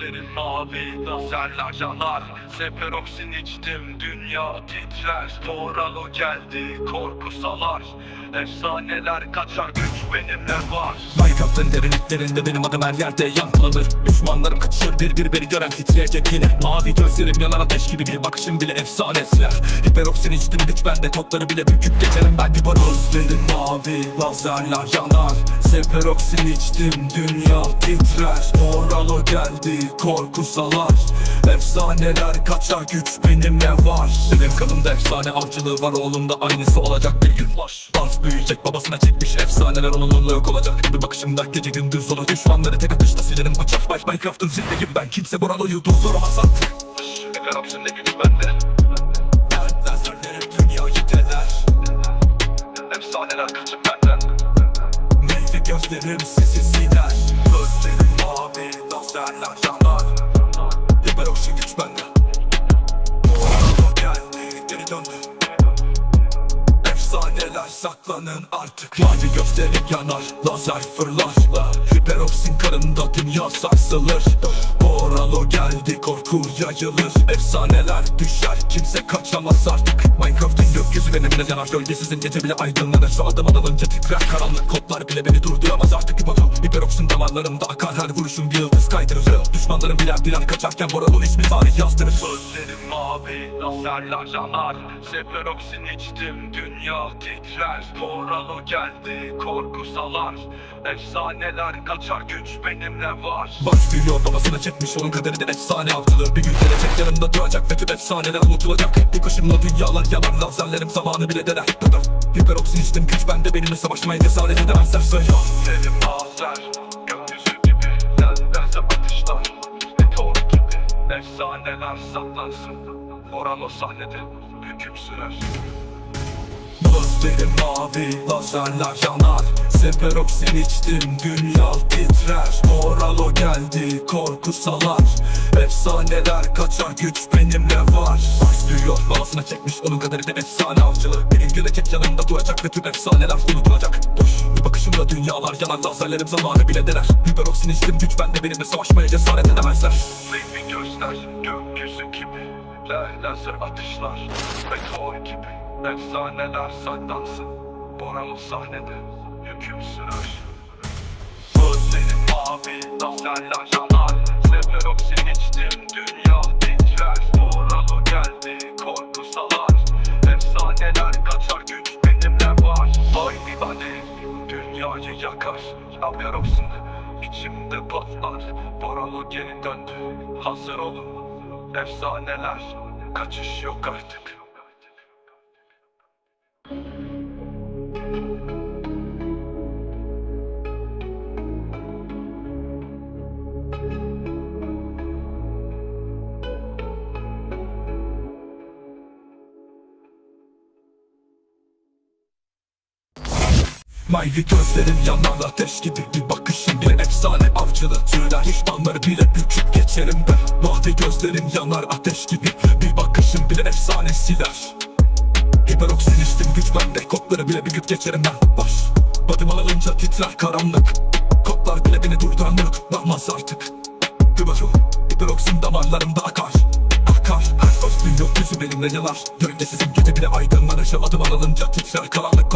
gözlerin mavi Lazerler yanar. Seperoksin içtim dünya titrer. Moralo geldi korku salar. Efsaneler kaçar güç benimle var. Minecraft'ın derinliklerinde benim adım her yerde yankılanır. Düşmanlarım kaçışır bir bir beni gören titreyecek yine. Mavi gözlerim yanar ateş gibi bir bakışım bile efsane siler. Hiperoksin içtim güç bende kodları bile büküp geçerim. Ben bir barı Gözlerim mavi lazerler yanar. Seperoksin içtim dünya titrer. Moralo geldi korku salar. Efsaneler kaçar güç benimle var? Benim kanımda efsane avcılığı var oğlumda aynısı olacak bir gün. Bans büyüyecek babasına çekmiş efsaneler onunla yok olacak. Bir bakışımda gece gündüz olur düşmanları tek atışta silerim uçar Bak Minecraft'ın zillegim ben kimse Boralo'yu durduramaz artık Seperoksin de güç bende. Efsaneler kaçır benden. Meyve gözlerim sizi lazerler yanar Hiperoksin güç bende geldi geri döndü Efsaneler saklanın artık Mavi gözlerim yanar Lazer fırlar. Hiperoksin karında dünya sarsılır Boralo geldi korku yayılır. Efsaneler düşer kimse kaçamaz artık. Minecraft'ın gökyüzü benimle yanar Gölgesizin gece bile aydınlanır. Şu adım atılınca titrer karanlık Kodlar bile beni durduramaz artık. Hipoto Hiperoksin damarlarımda akar her vuruşun bir yıldız kaydırır. Düşmanlarım birer birer kaçarken Boralo ismi tarih yazdırır. Gözlerim mavi, lazerler yanar. Seferoksin içtim, dünya titrer. Moralo geldi, korku salar. Efsaneler kaçar, güç benimle var. Baş büyüyor babasına çekmiş onun kaderi de efsane avcılığı Bir gün gelecek yanımda duracak ve tüm efsaneler unutulacak. Bir kaşımla dünyalar yanar lazerlerim zamanı bile dener Hiperoksin içtim güç bende benimle savaşmaya cesaret edemezler. Söyle Gözlerim lazer, gökyüzü gibi Neredeyse atışlar, meteor gibi Efsaneler saklansın. Moralo sahnede, hüküm sürer Gözlerim mavi lazerler yanar. Seferoksin içtim dünya titrer. Moralo geldi korku salar. Efsaneler kaçar güç benimle var. Başlıyor babasına çekmiş onun kaderi de efsane avcılığı Bir gün gelecek yanımda duracak ve tüm efsaneler unutulacak. Bir bakışımla dünyalar yanar lazerlerim zamanı bile dener. Hiperoksin içtim güç bende benimle savaşmaya cesaret edemezler. Baby gözler gökyüzü gibi Lazer atışlar meteor gibi Efsaneler saklansın Boralı sahnede. Hüküm sürer. Gözlerim mavi lazerler yanar Seferoksin içtim dünya titrer. Boralı geldi korku salar. Efsaneler kaçar güç benimle var. Haydi hadi dünyayı yakar. Aperoksin içimde patlar. Boralı geri döndü. Hazır olun. Efsaneler kaçış yok artık Mavi gözlerim yanar ateş gibi bir bakışım bile efsane avcılığı Türler. Düşmanları bile büküp geçerim ben. Mavi gözlerim yanar ateş gibi bir bakışım bile efsane siler Hiperoksin içtim güç bende. Kodları bile büküp geçerim ben Baş Badım alınca titrer karanlık. Kodlar bile beni durduranlık Namaz artık. Güvörüm Hiperoksin damarlarımda akar. Akar Her dostum yok yüzü benimle yanar Gölgesizim gece bile aydınlanır. Şu adım alınca titrer karanlık